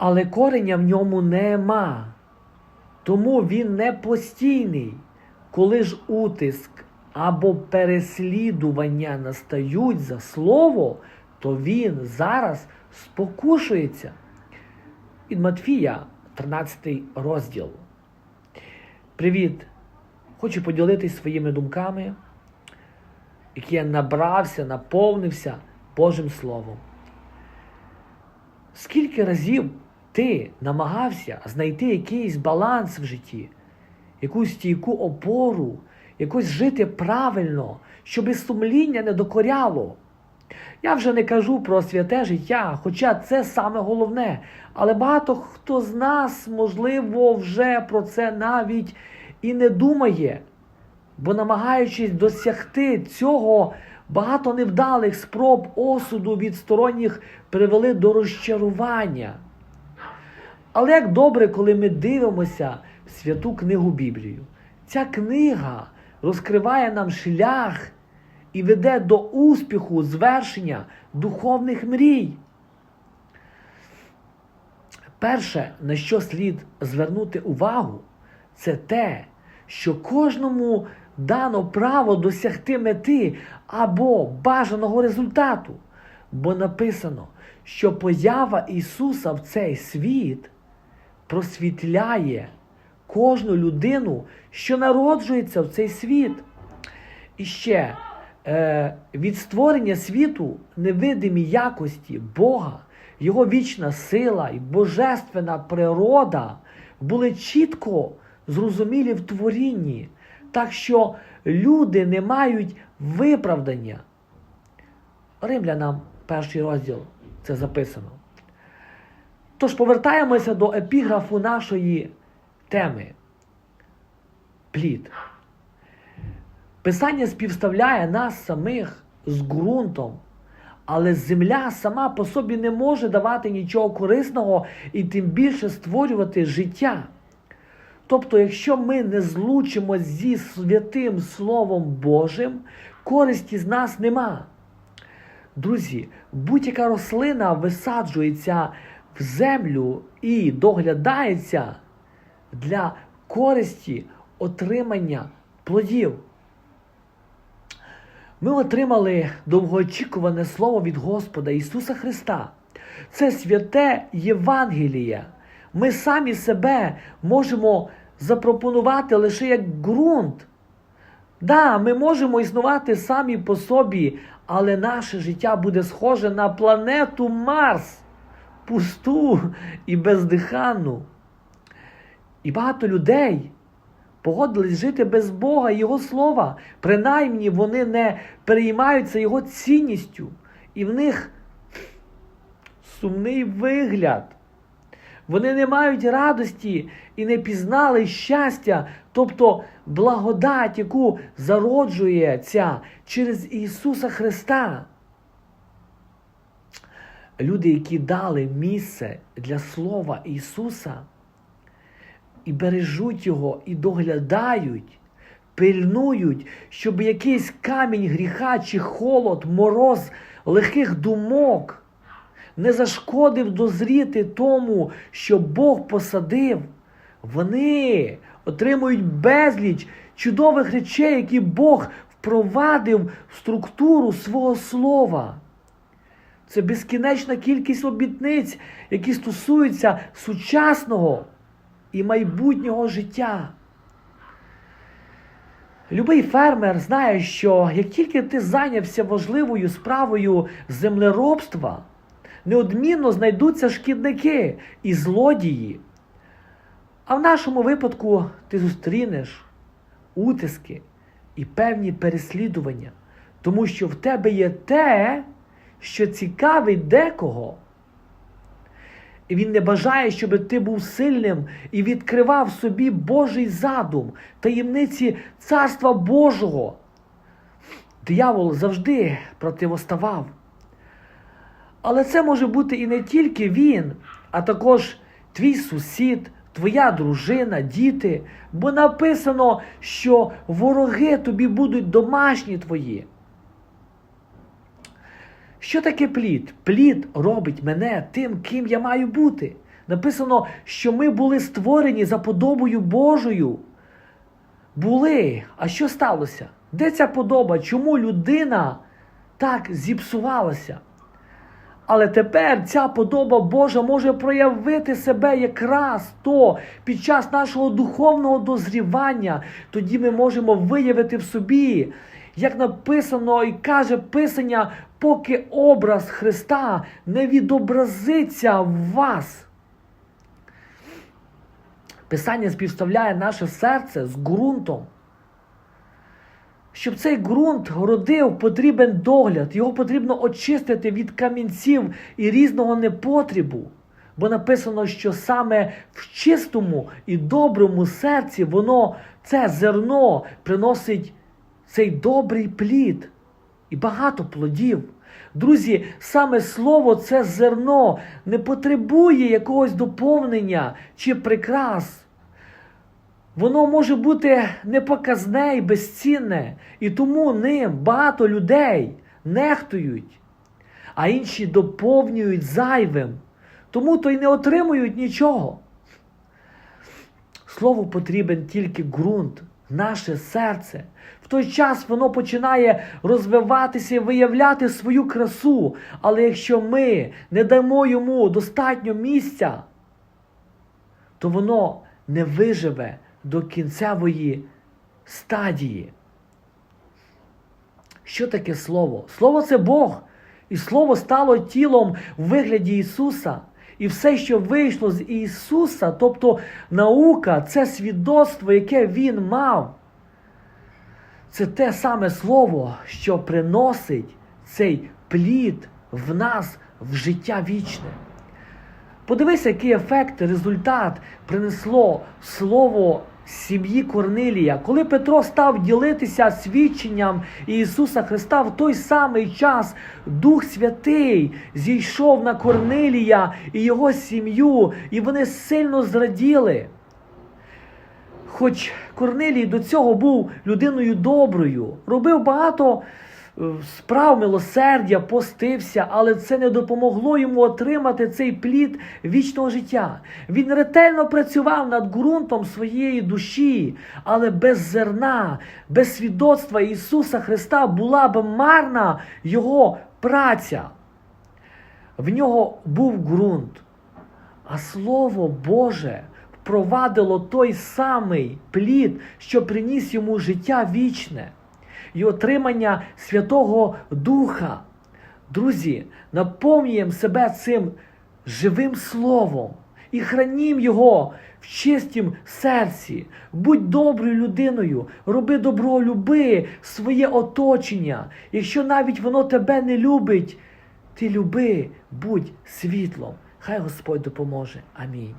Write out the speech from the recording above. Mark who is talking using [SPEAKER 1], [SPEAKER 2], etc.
[SPEAKER 1] але кореня в ньому нема. Тому він не постійний. Коли ж утиск або переслідування настають за слово, то він зараз спокушується. Від Матфія, 13 розділ. Привіт! Хочу поділитись своїми думками, які я набрався, наповнився Божим Словом. Скільки разів ти намагався знайти якийсь баланс в житті, якусь стійку опору, якось жити правильно, щоб сумління не докоряло? Я вже не кажу про святе життя, хоча це саме головне. Але багато хто з нас, можливо, вже про це навіть і не думає, бо намагаючись досягти цього, багато невдалих спроб осуду від сторонніх привели до розчарування. Але як добре, коли ми дивимося в святу книгу Біблію, ця книга розкриває нам шлях і веде до успіху, звершення духовних мрій. Перше, на що слід звернути увагу, це те, що кожному дано право досягти мети або бажаного результату. Бо написано, що поява Ісуса в цей світ просвітляє кожну людину, що народжується в цей світ. І ще е, від створення світу невидимі якості Бога, Його вічна сила і божественна природа були чітко зрозумілі в творінні, так що люди не мають виправдання. Римлянам перший розділ це записано. Тож повертаємося до епіграфу нашої теми. Плід. Писання співставляє нас самих з ґрунтом, але земля сама по собі не може давати нічого корисного і тим більше створювати життя. Тобто, якщо ми не злучимось зі святим Словом Божим, користі з нас нема. Друзі, будь-яка рослина висаджується землю і доглядається для користі отримання плодів. Ми отримали довгоочікуване слово від Господа Ісуса Христа. Це святе Євангеліє. Ми самі себе можемо запропонувати лише як ґрунт. Да, ми можемо існувати самі по собі, але наше життя буде схоже на планету Марс, пусту і бездиханну. І багато людей погодились жити без Бога і Його слова. Принаймні вони не переймаються Його цінністю. І в них сумний вигляд. Вони не мають радості і не пізнали щастя, тобто благодать, яку зароджується через Ісуса Христа. Люди, які дали місце для Слова Ісуса, і бережуть Його, і доглядають, пильнують, щоб якийсь камінь гріха чи холод, мороз легких думок не зашкодив дозріти тому, що Бог посадив. Вони отримують безліч чудових речей, які Бог впровадив в структуру свого слова. Це безкінечна кількість обітниць, які стосуються сучасного і майбутнього життя. Любий фермер знає, що як тільки ти зайнявся важливою справою землеробства, неодмінно знайдуться шкідники і злодії. А в нашому випадку ти зустрінеш утиски і певні переслідування, тому що в тебе є те, що цікавить декого. І він не бажає, щоб ти був сильним і відкривав собі Божий задум, таємниці Царства Божого. Диявол завжди противоставав. Але це може бути і не тільки він, а також твій сусід, твоя дружина, діти. Бо написано, що вороги тобі будуть домашні твої. Що таке плід? Плід робить мене тим, ким я маю бути. Написано, що ми були створені за подобою Божою. Були. А що сталося? Де ця подоба? Чому людина так зіпсувалася? Але тепер ця подоба Божа може проявити себе якраз то під час нашого духовного дозрівання. Тоді ми можемо виявити в собі, як написано і каже Писання, поки образ Христа не відобразиться в вас. Писання співставляє наше серце з ґрунтом. Щоб цей ґрунт родив, потрібен догляд. Його потрібно очистити від камінців і різного непотрібу. Бо написано, що саме в чистому і доброму серці воно, це зерно, приносить цей добрий плід і багато плодів. Друзі, саме слово це зерно не потребує якогось доповнення чи прикрас. Воно може бути непоказне і безцінне, і тому ним багато людей нехтують, а інші доповнюють зайвим, тому то й не отримують нічого. Слову потрібен тільки ґрунт, наше серце. Той час воно починає розвиватися і виявляти свою красу. Але якщо ми не дамо йому достатньо місця, то воно не виживе до кінцевої стадії. Що таке Слово? Слово це Бог. І Слово стало тілом в вигляді Ісуса. І все, що вийшло з Ісуса, тобто наука, це свідоцтво, яке Він мав. Це те саме Слово, що приносить цей плід в нас в життя вічне. Подивися, який ефект, результат принесло слово сім'ї Корнилія. Коли Петро став ділитися свідченням Ісуса Христа, в той самий час Дух Святий зійшов на Корнилія і його сім'ю, і вони сильно зраділи. Хоч Корнилій до цього був людиною доброю, робив багато е, справ милосердя, постився, але це не допомогло йому отримати цей плід вічного життя. Він ретельно працював над ґрунтом своєї душі, але без зерна, без свідоцтва Ісуса Христа була б марна його праця. В нього був ґрунт, а Слово Боже впровадило той самий плід, що приніс йому життя вічне і отримання Святого Духа. Друзі, наповнюємо себе цим живим словом і хранім його в чистім серці. Будь доброю людиною, роби добро, люби своє оточення. Якщо навіть воно тебе не любить, ти люби, будь світлом. Хай Господь допоможе. Амінь.